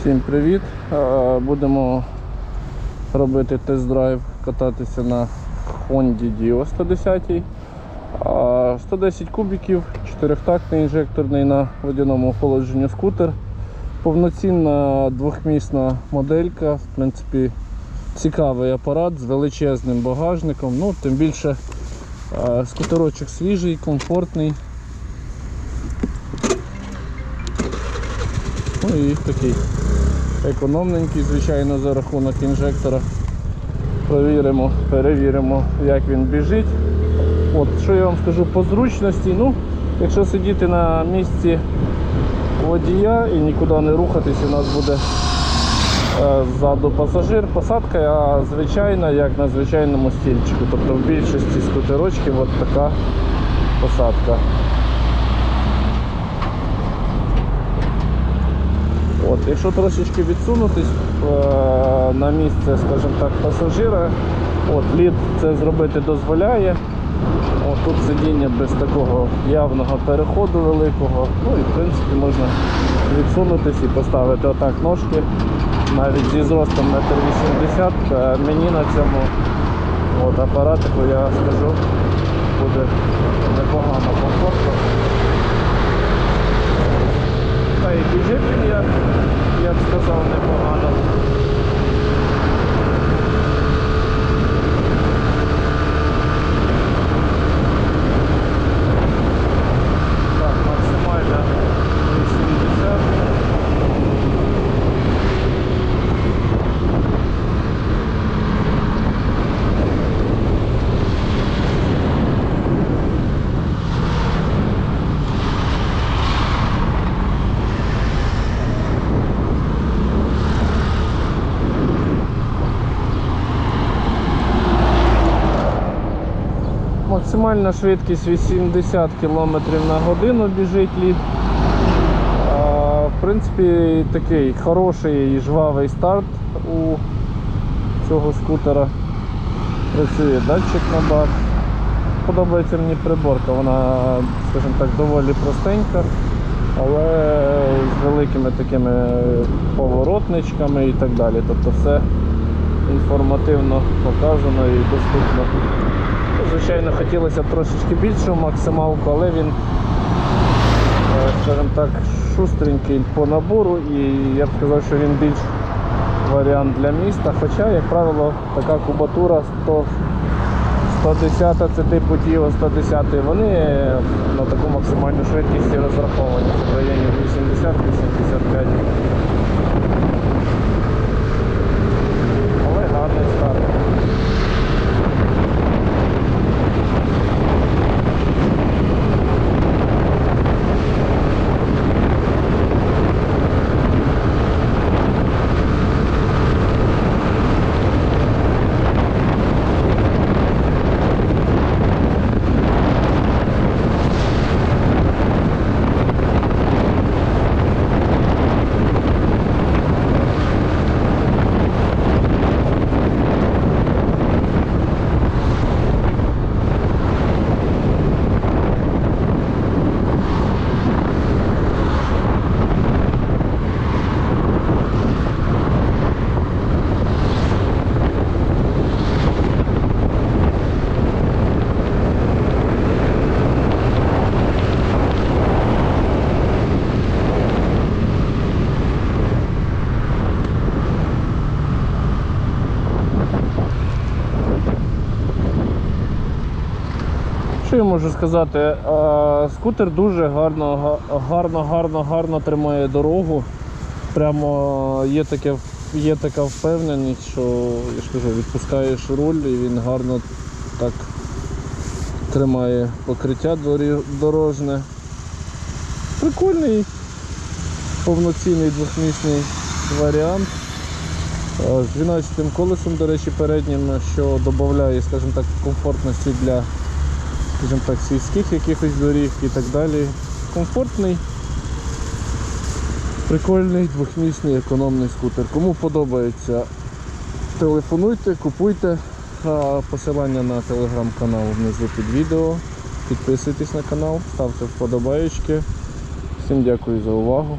Всім привіт! Е, Будемо робити тест-драйв, кататися на Honda Dio 110. А, 110 кубиків, 4-тактний інжекторний на водяному охолодженню скутер. Повноцінна двохмісна моделька, в принципі, цікавий апарат з величезним багажником. Ну, тим більше е, скутерочок свіжий, комфортний. Ну і такий економненький, звичайно, за рахунок інжектора. Провіримо, перевіримо, як він біжить. От, що я вам скажу по зручності, ну, якщо сидіти на місці водія і нікуди не рухатись, у нас буде е, ззаду пасажир, посадка а звичайна, як на звичайному стільчику. Тобто в більшості скутерочків от така посадка. От, якщо трошечки відсунутись е, на місце, скажімо так, пасажира, от, лід це зробити дозволяє. От, тут сидіння без такого явного переходу великого. Ну і в принципі можна відсунутись і поставити отак ножки. Навіть зі зростом 1,80 м. Е, Мені на цьому от, апаратику я скажу буде непогано комфортно. Та і біжить він, я, я б сказав, непогано. Так, максимальна 80. Максимальна швидкість 80 км на годину біжить лід. В принципі, такий хороший і жвавий старт у цього скутера. Працює датчик на бак. Подобається мені приборка, вона, скажімо так, доволі простенька, але з великими такими поворотничками і так далі. Тобто все інформативно показано і доступно. Звичайно, хотілося б трошечки більшу максималку, але він, е, скажімо так, шустренький по набору і я б сказав, що він більш варіант для міста. Хоча, як правило, така кубатура 100, 110 це типу Діо 110, вони на таку максимальну швидкість і розраховані в районі 80-85. Але гарний старт. Що я можу сказати? Е, Скутер дуже гарно, гарно, гарно, гарно тримає дорогу. Прямо є, таке, є така впевненість, що я ж кажу, відпускаєш руль і він гарно так тримає покриття дорожне. Прикольний, повноцінний двохмісний варіант. Е, З 12 колесом, до речі, переднім, що додає, скажімо так, комфортності для скажімо так, сільських якихось доріг і так далі. Комфортний, прикольний, двохмісний, економний скутер. Кому подобається, телефонуйте, купуйте. Посилання на телеграм-канал внизу під відео. Підписуйтесь на канал, ставте вподобаєчки. Всім дякую за увагу.